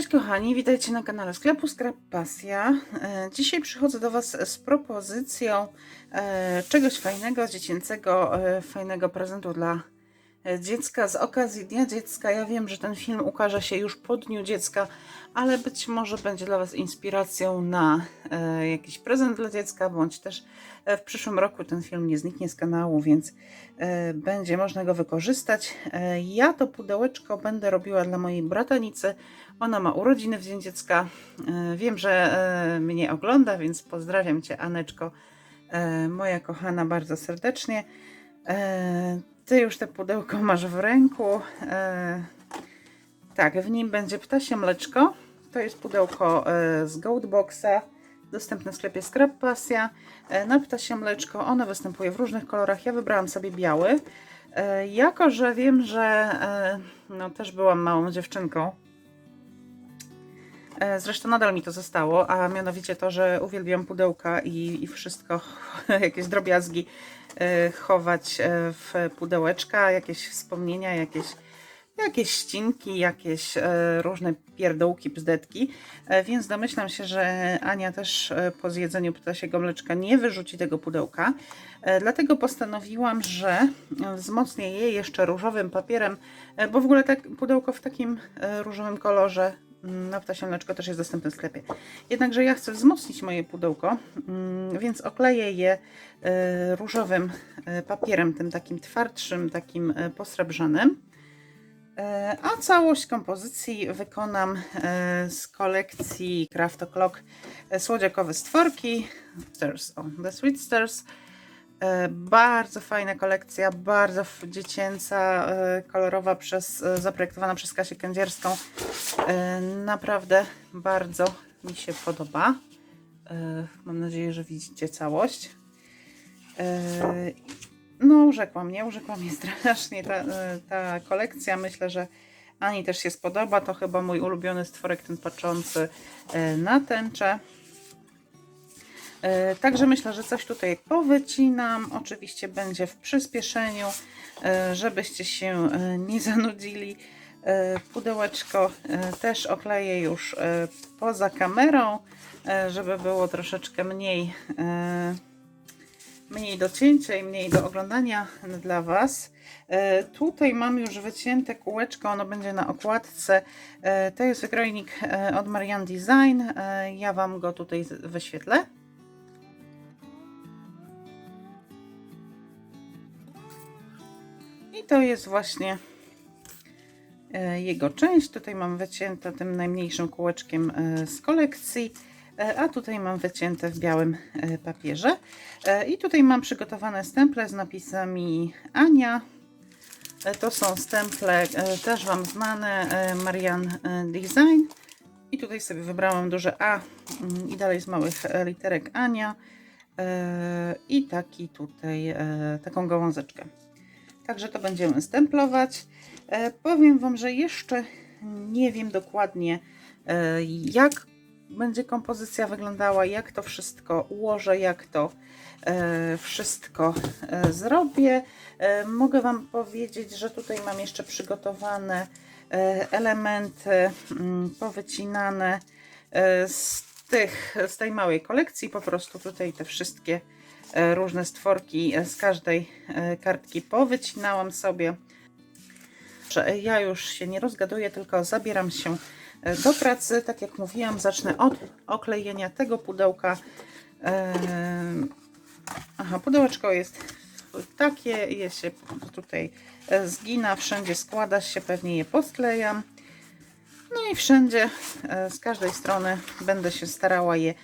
Cześć kochani, witajcie na kanale sklepu Skrap Pasja. E, Dzisiaj przychodzę do Was z propozycją e, czegoś fajnego, dziecięcego, e, fajnego prezentu dla dziecka z okazji Dnia Dziecka. Ja wiem, że ten film ukaże się już po Dniu Dziecka, ale być może będzie dla Was inspiracją na jakiś prezent dla dziecka, bądź też w przyszłym roku ten film nie zniknie z kanału, więc będzie można go wykorzystać. Ja to pudełeczko będę robiła dla mojej bratanicy. Ona ma urodziny w Dzień Dziecka. E, Wiem, że e, mnie ogląda, więc pozdrawiam Cię, Aneczko, e, moja kochana, bardzo serdecznie. Ty już te pudełko masz w ręku. Tak, w nim będzie ptasie mleczko. To jest pudełko z Goatboxa, dostępne w sklepie Scrap Pasja. Na ptasie mleczko ono występuje w różnych kolorach. Ja wybrałam sobie biały. Jako, że wiem, że no, też byłam małą dziewczynką, Zresztą nadal mi to zostało, a mianowicie to, że uwielbiam pudełka i, i wszystko, jakieś drobiazgi e, chować e, w pudełeczka, jakieś wspomnienia, jakieś, jakieś ścinki, jakieś e, różne pierdółki, bzdetki. E, Więc domyślam się, że Ania też e, po zjedzeniu ptasiego mleczka nie wyrzuci tego pudełka. E, Dlatego postanowiłam, że e, wzmocnię je jeszcze różowym papierem, e, bo w ogóle tak pudełko w takim e, różowym kolorze na ptasie mleczko też jest dostępne w sklepie. Jednakże ja chcę wzmocnić moje pudełko, mm, więc okleję je e, różowym e, papierem, tym takim twardszym, takim e, posrebrzanym. A całość kompozycji wykonam z kolekcji Craft O'Clock słodziakowe stworki, Stairs, o, The Sweet Stairs. E, Bardzo fajna kolekcja, bardzo dziecięca, e, kolorowa, przez, e, zaprojektowana przez Kasię Kędzierską. Naprawdę bardzo mi się podoba. Mam nadzieję, że widzicie całość. No, urzekła mnie, urzekła mnie strasznie ta, ta kolekcja. Myślę, że Ani też się spodoba. To chyba mój ulubiony stworek, ten patrzący na tęczę. E, Także myślę, że coś tutaj powycinam. Oczywiście będzie w przyspieszeniu, e, żebyście się e, nie zanudzili. Pudełeczko też okleję już poza kamerą, żeby było troszeczkę mniej, mniej do cięcia i mniej do oglądania dla Was. Tutaj mam już wycięte kółeczko, ono będzie na okładce. To jest wykrojnik od Marian Design. Ja Wam go tutaj wyświetlę. To jest właśnie e, jego część. Tutaj mam wycięte tym najmniejszym kółeczkiem e, z kolekcji, e, a tutaj mam wycięte w białym papierze. I tutaj mam przygotowane stemple z napisami Ania. To są stemple też Wam znane, Marian Design. I tutaj sobie wybrałam duże A mm, i dalej z małych literek Ania. I taki tutaj, taką gałązeczkę. Także to będziemy stemplować. E, powiem Wam, że jeszcze nie wiem dokładnie, e, jak będzie kompozycja wyglądała, jak to wszystko ułożę, jak to e, wszystko zrobię. Mogę Wam powiedzieć, że tutaj mam jeszcze przygotowane elementy mm, powycinane z, tych, z tej małej kolekcji. Po prostu tutaj te wszystkie różne stworki e, z każdej e, kartki powycinałam sobie. Ja już się nie rozgaduję, tylko zabieram się e, do pracy. Tak jak mówiłam, zacznę od oklejenia tego pudełka. Aha, pudełeczko jest takie, je się tutaj e, zgina, wszędzie składa się, pewnie je posklejam. No i wszędzie, e, z każdej strony będę się starała je e,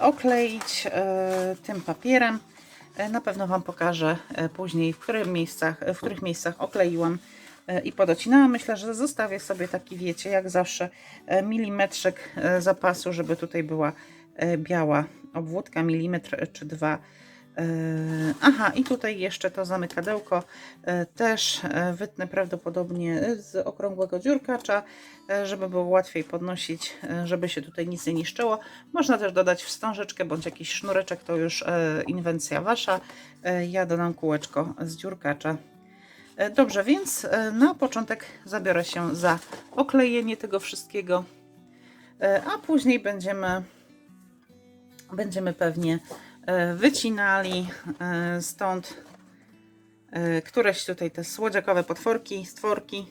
okleić e, tym papierem. E, Na pewno Wam pokażę e, później, w, których miejscach, w których miejscach okleiłam e, i podocinałam. Myślę, że zostawię sobie taki, wiecie, jak zawsze, e, milimetrzyk e, zapasu, żeby tutaj była e, biała obwódka, milimetr czy dwa. E, Aha, i tutaj jeszcze to zamykadełko e, też e, wytnę prawdopodobnie z okrągłego dziurkacza, żeby było łatwiej podnosić, żeby się tutaj nic nie niszczyło. Można też dodać wstążeczkę bądź jakiś sznureczek, to już inwencja wasza. Ja dodam kółeczko z dziurkacza. Dobrze, więc na początek zabiorę się za oklejenie tego wszystkiego. A później będziemy, będziemy pewnie wycinali e, stąd e, któreś tutaj te słodziakowe potworki, stworki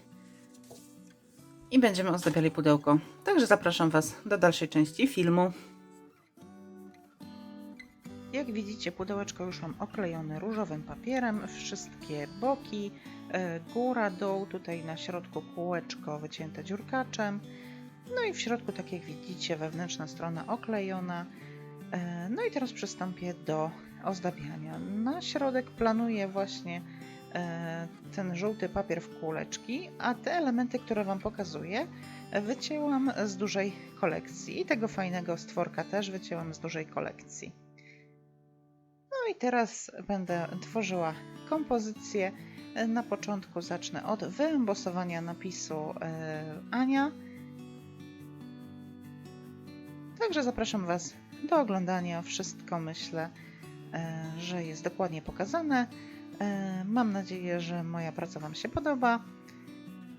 i będziemy ozdabiali pudełko. Także zapraszam Was do dalszej części filmu. Jak widzicie, pudełeczko już mam oklejone różowym papierem. Wszystkie boki, e, góra, dół, tutaj na środku kółeczko wycięte dziurkaczem. No i w środku, tak jak widzicie, wewnętrzna strona oklejona. E, No i teraz przystąpię do ozdabiania. Na środek planuję właśnie e, ten żółty papier w kółeczki, a te elementy, które Wam pokazuję, wycięłam z dużej kolekcji. I tego fajnego stworka też wycięłam z dużej kolekcji. No i teraz będę tworzyła kompozycję. Na początku zacznę od wyembosowania napisu e, Ania. Także zapraszam Was do oglądania. Wszystko myślę, e, że jest dokładnie pokazane. E, Mam nadzieję, że moja praca Wam się podoba.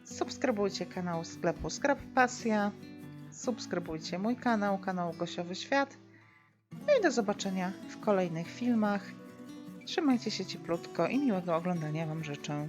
Subskrybujcie kanał sklepu Skrap Pasja. Subskrybujcie mój kanał, kanał Gosiowy Świat. No i do zobaczenia w kolejnych filmach. Trzymajcie się cieplutko i miłego oglądania Wam życzę.